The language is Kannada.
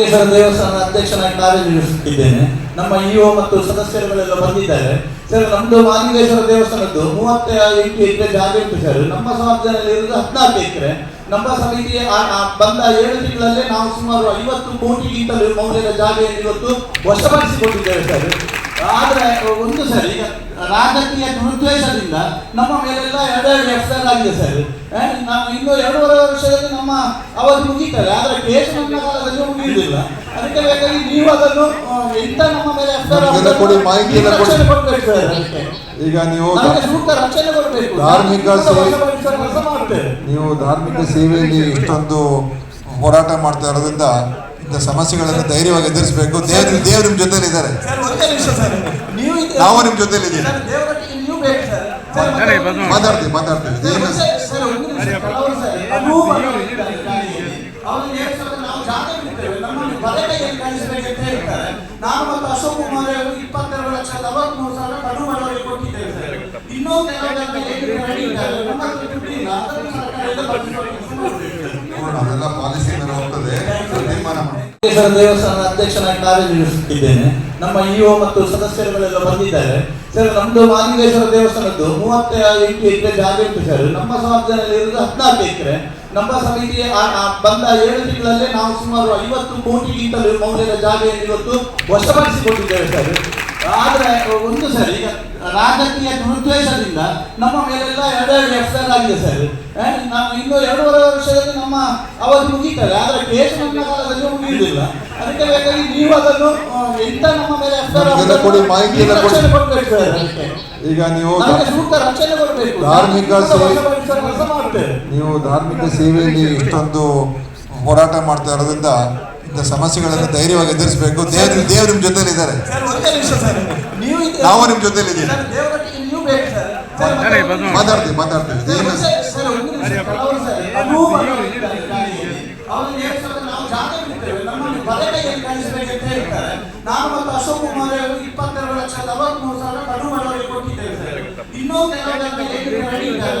ದೇವಸ್ಥಾನ ಅಧ್ಯಕ್ಷನಾಗಿ ಕಾರ್ಯನಿರ್ವಹಿಸುತ್ತಿದ್ದೇನೆ. ನಮ್ಮ ಇಒ ಮತ್ತು ಸದಸ್ಯರುಗಳೆಲ್ಲ ಬಂದಿದ್ದಾರೆ. ಸರ್, ನಮ್ದು ಮಾಲಿಂಗೇಶ್ವರ ದೇವಸ್ಥಾನದ್ದು ಮೂವತ್ತ ಎಂಟು ಎಕರೆ ಜಾಗ ಉಂಟು ಸರ್. ನಮ್ಮ ಸಮಾಜದಲ್ಲಿ ಇರುವುದು ಹದಿನಾಲ್ಕು ಎಕರೆ. ನಮ್ಮ ಆ ಬಂದ ಏಳು ತಿಂಗಳಲ್ಲೇ ನಾವು ಸುಮಾರು ಐವತ್ತು ಕೋಟಿಗಿಂತಲೂ ಮೌಲ್ಯದ ಜಾಗೆಯನ್ನು ಇವತ್ತು ವಶಪಡಿಸಿಕೊಂಡಿದ್ದೇವೆ ಸರ್. ಆದರೆ, ಒಂದು ಸರಿ ರಾಜಕೀಯ ದುರುದ್ದೇಶದಿಂದ ನಮ್ಮ ಮೇಲೆಲ್ಲ ಎರಡೆರಡು ಎಫ್ಐಆರ್ ಆಗಿದೆ ಸರ್. ನಾವು ಇನ್ನು ಎರಡೂವರೆ ವರ್ಷದಲ್ಲಿ ನಮ್ಮ ಅವಧಿ ಮುಗೀತಾರೆ ಆದರೆ ಕೇಸ್ ನಮ್ಮ ಕಾಲದಲ್ಲಿ ಮುಗಿಯುವುದಿಲ್ಲ. ಅದಕ್ಕೆ ಬೇಕಾಗಿ ನೀವು ಅದನ್ನು ಎಂತ ನಮ್ಮ ಮೇಲೆ ಎಫ್ಐಆರ್ ನಮ್ಗೆಲ್ಲ ಕೊಡಿ, ಮಾಹಿತಿ ಎಲ್ಲ ಕೊಡಿ. ಸರ್ ಈಗ ನೀವು ಸೂಕ್ತ ರಕ್ಷಣೆ ಕೊಡಬೇಕು. ಧಾರ್ಮಿಕ ನೀವು ಧಾರ್ಮಿಕ ಸೇವೆಯಲ್ಲಿ ಇಷ್ಟೊಂದು ಹೋರಾಟ ಮಾಡ್ತಾ ಇರೋದ್ರಿಂದ ಇಂಥ ಸಮಸ್ಯೆಗಳನ್ನು ಧೈರ್ಯವಾಗಿ ಎದುರಿಸಬೇಕು. ದೇವ್ರ ದೇವ್ರ ನಿಮ್ಮ ಜೊತೆಲಿ ಇದ್ದಾರೆ. ಸರ್ ಒಂದೇ ನಿಮಿಷ ಸರ್. ನೀವು ನಾವು ನಿಮ್ಮ ಜೊತೆಲಿ ಇದ್ದೀವಿ ಸರ್, ದೇವರೊಟ್ಟಿಗೆ ನೀವು ಬೇಕು ಸರ್. ಸರ್, ಮತ್ತೆ- ಮಾತಾಡ್ತೀವಿ ಮಾತಾಡ್ತೀವಿ. ನಾನು ಮತ್ತು ಅಶೋಕ್ ಕುಮಾರ್ ಅವರು ಇಪ್ಪತ್ತೆರಡು ಲಕ್ಷ ಸಾವಿರ ಕೊಟ್ಟಿದ್ದೇವೆ ಸರ್. ಇನ್ನೂ ಪಾಲಿಸಿ ಮೇಲೆ ಹೋಗ್ತದೆ. ತೀರ್ಮಾನ ದೇವಸ್ಥಾನ ಅಧ್ಯಕ್ಷನಾಗಿ ಕಾರ್ಯನಿರ್ವಹಿಸುತ್ತಿದ್ದೇನೆ. ನಮ್ಮ ಇಒ ಮತ್ತು ಸದಸ್ಯರುಗಳೆಲ್ಲ ಬಂದಿದ್ದಾರೆ. ಸರ್, ನಮ್ದು ಮಾಲಿಂಗೇಶ್ವರ ದೇವಸ್ಥಾನದ್ದು ಮೂವತ್ತ ಎಂಟು ಎಕರೆ ಜಾಗ ಇತ್ತು ಸರ್. ನಮ್ಮ ಸಮಾಜದಲ್ಲಿ ಇರುವುದು ಹದಿನಾಲ್ಕು ಎಕರೆ. ನಮ್ಮ ಆ ಬಂದ ಏಳು ತಿಂಗಳಲ್ಲೇ ನಾವು ಸುಮಾರು ಐವತ್ತು ಕೋಟಿಗಿಂತಲೂ ಮೌಲ್ಯದ ಜಾಗೆಯನ್ನು ಇವತ್ತು ವಶಪಡಿಸಿಕೊಂಡಿದ್ದೇವೆ ಸರ್. ಆದ್ರೆ ಒಂದು ಸರಿ ಈಗ ರಾಜಕೀಯ ದುರುದ್ದೇಶದಿಂದ ನಮ್ಮ ಮೇಲೆಲ್ಲ ಎರಡೆರಡು ಎಲ್ ಆಗಿದೆ ಸರ್. ನಾವು ಇನ್ನು ಎರಡೂವರೆ ವರ್ಷದಲ್ಲಿ ನಮ್ಮ ಅವಧಿ ಮುಗಿತಾರೆ ಆದರೆ ಕೇಸ್ ನಮ್ಮ ಕಾಲದಲ್ಲಿ ಮುಗಿಯುವುದಿಲ್ಲ. ಅದಕ್ಕೆ ಬೇಕಾಗಿ ನೀವು ಅದನ್ನು ಎಂತ ನಮ್ಮ ಮೇಲೆ ಎಲ್ಲ ರಕ್ಷಣೆ ಕೊಡ್ಬೇಕು ಸರ್. ಅದಕ್ಕೆ. ಈಗ ನೀವು ಸೂಕ್ತ ರಕ್ಷಣೆ ಕೊಡಬೇಕು. ಧಾರ್ಮಿಕ ಸೇವೆ- ಕೆಲಸ ಮಾಡ್ತೇವೆ. ನೀವು ಧಾರ್ಮಿಕ ಸೇವೆಯಲ್ಲಿ ಇಷ್ಟೊಂದು ಹೋರಾಟ ಮಾಡ್ತಾ ಇರೋದ್ರಿಂದ ಸಮಸ್ಯೆಗಳನ್ನು ಧೈರ್ಯವಾಗಿ ಎದುರಿಸಬೇಕು. ದೇವ್ರ ದೇವ್ರು ನಿಮ್ಮ ಜೊತೆಲಿ ಇದ್ದಾರೆ. ಸರ್ ಒಂದೇ ನಿಮಿಷ ಸರ್. ನೀವು ನಾವು ನಿಮ್ಮ ಜೊತೆಲಿ ಇದ್ದೀವಿ ಮಾತಾಡ್ತೀವಿ ಮಾತಾಡ್ತೀವಿ. ನಾನು ಮತ್ತು ಅಶೋಕ್ ಕುಮಾರ್ ಅವರು ಇಪ್ಪತ್ತೆರಡು ಲಕ್ಷದ ಅರವತ್ಮೂರು ಸಾವಿರ ಕಡು ಬಡವರಿಗೆ ಕೊಟ್ಟಿದ್ದೇವೆ ಸರ್. ಇನ್ನೂ ಕೆಲವು ಜನ ಹೇಗೆ ರೆಡಿ ಇದ್ದಾರೆ